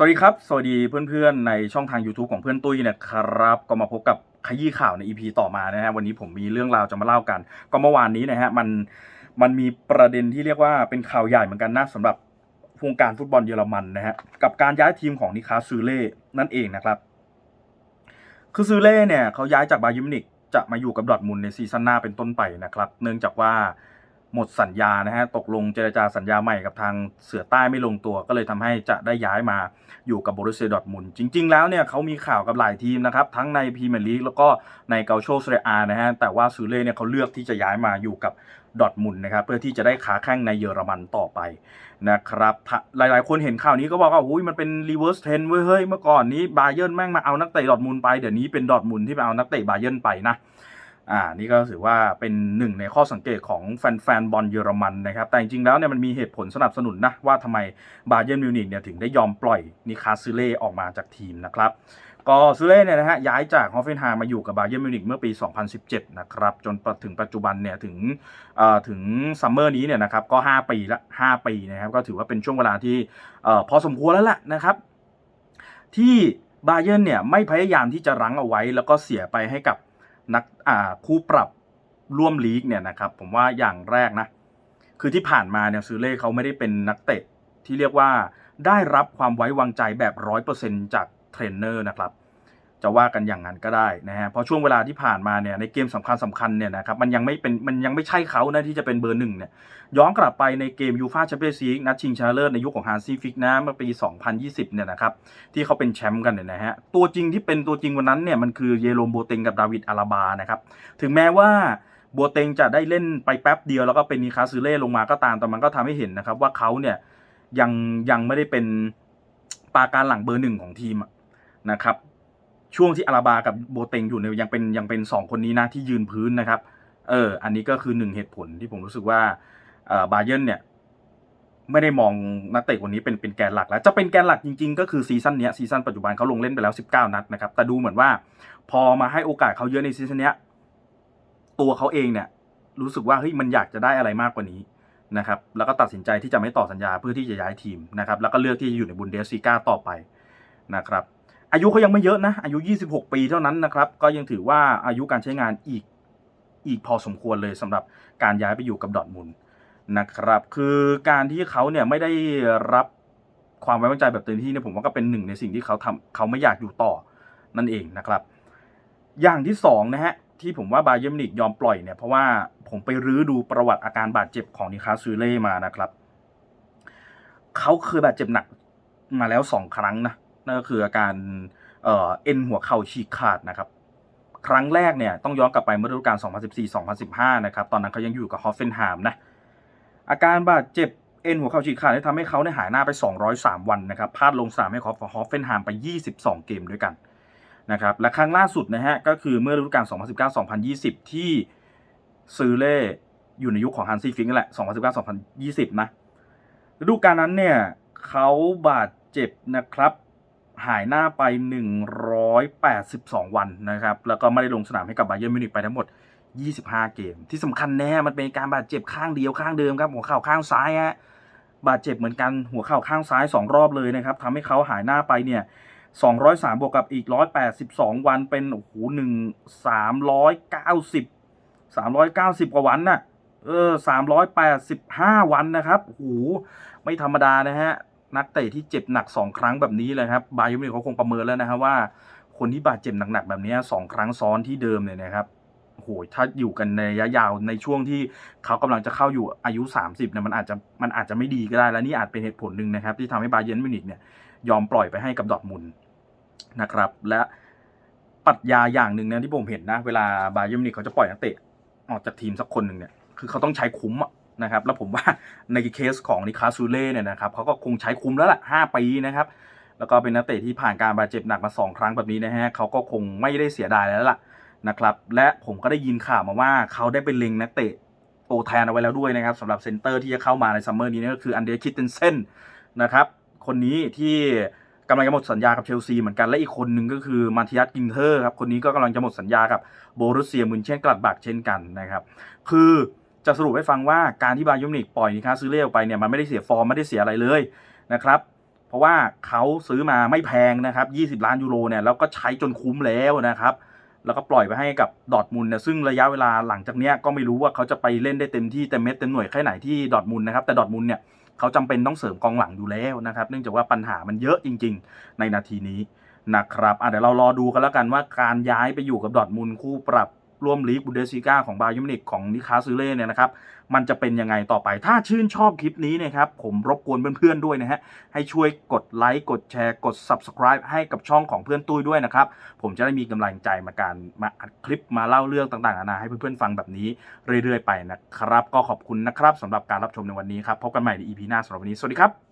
สวัสดีครับ สวัสดีเพื่อนๆ ในช่องทาง YouTube ของเพื่อนตุ้ยนะครับ ก็มาพบกับขยี้ข่าวใน EP ต่อมานะฮะวันนี้ผมมีเรื่องราวจะมาเล่ากัน ก็เมื่อวานนี้นะฮะมันมันมีประเด็นที่เรียกว่าเป็นข่าวใหญ่เหมือนกันนะสำหรับวงการฟุตบอลเยอรมันนะฮะกับการย้ายทีมของนิคาซูเล่นั่นเองนะครับ คือซูเล่เนี่ยเขาย้ายจากบาเยิมินิกจะมาอยู่กับดอทมุนในซีซั่นหน้าเป็นต้นไปนะครับ เนื่องจากว่า หมดสัญญานะฮะตกลงเจรจาสัญญาใหม่กับทางเสือใต้ไม่ลงตัว ก็เลยทำให้จะได้ย้ายมาอยู่กับบรุสเซียดอทมุนจริง ๆ แล้วเนี่ยเขามีข่าวกับหลายทีมนะครับ ทั้งในพรีเมียร์ลีกแล้วก็ในเกาโชเซเรียอานะฮะแต่ว่าซูเล่เนี่ยเขาเลือกที่จะย้ายมาอยู่กับดอทมุนนะครับเพื่อที่จะได้ขาแข้งในเยอรมันต่อไปนะครับหลายๆ คนเห็นข่าวนี้ก็บอกว่าอุ้ยมันเป็นรีเวิร์สเทนเว้ยเฮ้ยเมื่อก่อนนี้บาเยิร์นแม่งมาเอานักเตะดอทมุนไปเดี๋ยวนี้เป็นดอทมุนที่มาเอานักเตะบาเยิร์นไปนะ อ่านี่ก็ถือว่าเป็นหนึ่งในข้อสังเกตของแฟนๆบอลเยอรมันนะครับ แต่จริงๆแล้วเนี่ยมันมีเหตุผลสนับสนุนนะ ว่าทำไมบาเยิร์นมิวนิกเนี่ยถึงได้ยอมปล่อยนิคาซูเล่ออกมาจากทีมนะครับก็ซูเล่เนี่ยนะฮะย้ายจากฮอฟเฟนไฮม์มาอยู่กับบาเยิร์นมิวนิกเมื่อปี 2017 นะครับ จนถึงปัจจุบันเนี่ยถึงถึงซัมเมอร์นี้เนี่ยนะครับก็ 5 ปีละ 5 ปีนะครับก็ถือว่าเป็นช่วงเวลาที่พอสมควรแล้วแหละนะครับ ที่บาเยิร์นเนี่ยไม่พยายามที่จะรั้งเอาไว้ แล้วก็เสียไปให้กับ นักอ่าคู่ปรับร่วมลีกเนี่ยนะครับผมว่าอย่างแรกนะ คือที่ผ่านมาเนี่ยซูเล่เขาไม่ได้เป็นนักเตะที่เรียกว่าได้รับความไว้วางใจแบบร้อยเปอร์เซ็นจากเทรนเนอร์นะครับ จะว่ากันอย่างนั้นก็ได้นะฮะเพราะช่วงเวลาที่ผ่านมาเนี่ยในเกมสำคัญสำคัญเนี่ยนะครับมันยังไม่เป็นมันยังไม่ใช่เขานะที่จะเป็นเบอร์หนึ่งเนี่ยย้อนกลับไปในเกมยูฟาแชมเปี้ยนส์ลีกนัดชิงชนะเลิศในยุคของฮานซีฟิกนะเมื่อปี 2020 เนี่ยนะครับที่เขาเป็นแชมป์กันเนี่ยนะฮะตัวจริงที่เป็นตัวจริงวันนั้นเนี่ยมันคือเยโรมโบเตงกับดาวิดอาราบานะครับถึงแม้ว่าโบเตงจะได้เล่นไปแป๊บเดียวแล้วก็เป็นนิคาซูเล่ลงมาก็ตามแต่มันก็ทำให้เห็นนะครับว่าเขาเนี่ยยังยังไม่ได้เป็นปาการหลังเบอร์หนึ่งของทีมนะครับ ช่วงที่อาราบากับโบเตงอยู่เนี่ยยังเป็นยังเป็นสองคนนี้นะที่ยืนพื้นนะครับ เออ อันนี้ก็คือหนึ่งเหตุผลที่ผมรู้สึกว่าบาเยิร์นเนี่ยไม่ได้มองนักเตะคนนี้เป็นเป็นแกนหลักแล้ว จะเป็นแกนหลักจริงๆ ก็คือซีซั่นนี้ซีซั่นปัจจุบันเขาลงเล่นไปแล้ว 19 นัดนะครับ แต่ดูเหมือนว่า พอมาให้โอกาสเขาเยอะในซีซั่นนี้ตัวเขาเองเนี่ย รู้สึกว่าเฮ้ยมันอยากจะได้อะไรมากกว่านี้นะครับ แล้วก็ตัดสินใจที่จะไม่ต่อสัญญาเพื่อที่จะย้ายทีมนะครับ แล้วก็เลือกที่จะอยู่ในบุนเดสซีกาต่อไปนะครับ อายุเขายังไม่เยอะนะ อายุ 26 ปีเท่านั้นนะครับ ก็ยังถือว่าอายุการใช้งานอีกอีกพอสมควรเลยสำหรับการย้ายไปอยู่กับดอทมุนนะครับ คือการที่เขาเนี่ยไม่ได้รับความไว้วางใจแบบเต็มที่เนี่ยผมว่าก็เป็นหนึ่งในสิ่งที่เขาทำเขาไม่อยากอยู่ต่อนั่นเองนะครับ อย่างที่สองนะฮะที่ผมว่าบาเยมิวนิกยอมปล่อยเนี่ยเพราะว่าผมไปรื้อดูประวัติอาการบาดเจ็บของนิคาซูเล่มานะครับ เขาเคยบาดเจ็บหนักมาแล้วสองครั้งนะ นั่นก็คืออาการเอ่อเอ็นหัวเข่าฉีกขาดนะครับ ครั้งแรกเนี่ยต้องย้อนกลับไปเมื่อฤดูกาล 2014-2015 นะครับ ตอนนั้นเขายังอยู่กับฮอฟเฟนไฮม์นะ อาการบาดเจ็บเอ็นหัวเข่าฉีกขาดได้ทำให้เขาได้หายหน้าไป 203 วันนะครับ พลาดลงสนามให้ฮอฟเฟนไฮม์ไป 22 เกมด้วยกันนะครับ และครั้งล่าสุดนะฮะก็คือเมื่อฤดูกาล 2019-2020 ที่ซื้อเล่อยู่ในยุคของฮันซี่ฟิงก์นั่นแหละ 2019-2020 นะฤดูกาลนั้นเนี่ยเขาบาดเจ็บนะครับ หายหน้าไป 182 วันนะครับ แล้วก็ไม่ได้ลงสนามให้กับบาเยิร์นมิวนิกไปทั้งหมด 25 เกม ที่สำคัญแน่มันเป็นการบาดเจ็บข้างเดียวข้างเดิมครับ หัวเข่าข้างซ้ายฮะบาดเจ็บเหมือนกันหัวเข่าข้างซ้าย 2 รอบเลยนะครับทำให้เขาหายหน้าไปเนี่ย203 บวกกับอีก 182 วันเป็นโอ้โหหนึ่ง390 390 กว่าวันน่ะเออ385 วันนะครับโอ้โหไม่ธรรมดานะฮะ นักเตะที่เจ็บหนัก2ครั้งแบบนี้เลยครับบาเยิร์นมิวนิกเขาคงประเมินแล้วนะครับว่า คนที่บาดเจ็บหนักๆแบบนี้สองครั้งซ้อนที่เดิมเนี่ยนะครับโหถ้าอยู่กันในระยะยาวในช่วงที่เขากำลังจะเข้าอยู่อายุ 30เนี่ยมันอาจจะมันอาจจะไม่ดีก็ได้ และนี่อาจเป็นเหตุผลหนึ่งนะครับ ที่ทำให้บาเยิร์นมิวนิกเนี่ยยอมปล่อยไปให้กับดอทมุนนะครับ และปรัชญาอย่างหนึ่งนะที่ผมเห็นนะ เวลาบาเยิร์นมิวนิกเขาจะปล่อยนักเตะออกจากทีมสักคนหนึ่งเนี่ยคือเขาต้องใช้คุ้มอะ นะครับ แล้วผมว่าในเคสของนิคาซูเล่เนี่ยนะครับเขาก็คงใช้คุ้มแล้วล่ะห้าปีนะครับ แล้วก็เป็นนักเตะที่ผ่านการบาดเจ็บหนักมา 2 ครั้งแบบนี้นะฮะเขาก็คงไม่ได้เสียดายแล้วล่ะนะครับ และผมก็ได้ยินข่าวมาว่าเขาได้เป็นเล็งนักเตะตัวแทนเอาไว้แล้วด้วยนะครับสำหรับเซนเตอร์ที่จะเข้ามาในซัมเมอร์นี้ก็คืออันเดรคิตเทนเซนนะครับ คนนี้ที่กำลังจะหมดสัญญากับเชลซีเหมือนกัน และอีกคนหนึ่งก็คือมาติยัสกินเทอร์ครับ คนนี้ก็กำลังจะหมดสัญญากับโบรุสเซียมุนเช่นกลัดบักเช่นกันนะครับ คือ จะสรุปให้ฟังว่าการที่บาเยิร์นมินิกปล่อยนิคาซูเล่ออกไปเนี่ยมันไม่ได้เสียฟอร์มไม่ได้เสียอะไรเลยนะครับเพราะว่าเขาซื้อมาไม่แพงนะครับ 20 ล้านยูโรเนี่ยแล้วก็ใช้จนคุ้มแล้วนะครับ แล้วก็ปล่อยไปให้กับดอทมุนเนี่ยซึ่งระยะเวลาหลังจากเนี้ยก็ไม่รู้ว่าเขาจะไปเล่นได้เต็มที่เต็มเม็ดเต็มหน่วยแค่ไหนที่ดอทมุนนะครับแต่ดอทมุนเนี่ยเขาจำเป็นต้องเสริมกองหลังอยู่แล้วนะครับ เนื่องจากว่าปัญหามันเยอะจริง ๆ ในนาทีนี้นะครับเดี๋ยวเรารอดูกันแล้วกันว่าการย้ายไปอยู่กับดอทมุนคู่ปรับ ร่วมลีกบูเดสซิก้าของบาเยิร์มิวนิกของนิคาซูเล่เนี่ยนะครับมันจะเป็นยังไงต่อไปถ้าชื่นชอบคลิปนี้นะครับผมรบกวนเพื่อนๆด้วยนะฮะให้ช่วยกดไลค์กดแชร์กด Subscribe ให้กับช่องของเพื่อนตุ้ยด้วยนะครับผมจะได้มีกำลังใจมาการมาอัดคลิปมาเล่าเรื่องต่างๆนานาให้เพื่อนๆฟังแบบนี้เรื่อยๆไปนะครับ ก็ขอบคุณนะครับสำหรับการรับชมในวันนี้ครับพบกันใหม่ใน EP หน้าสำหรับวันนี้สวัสดีครับ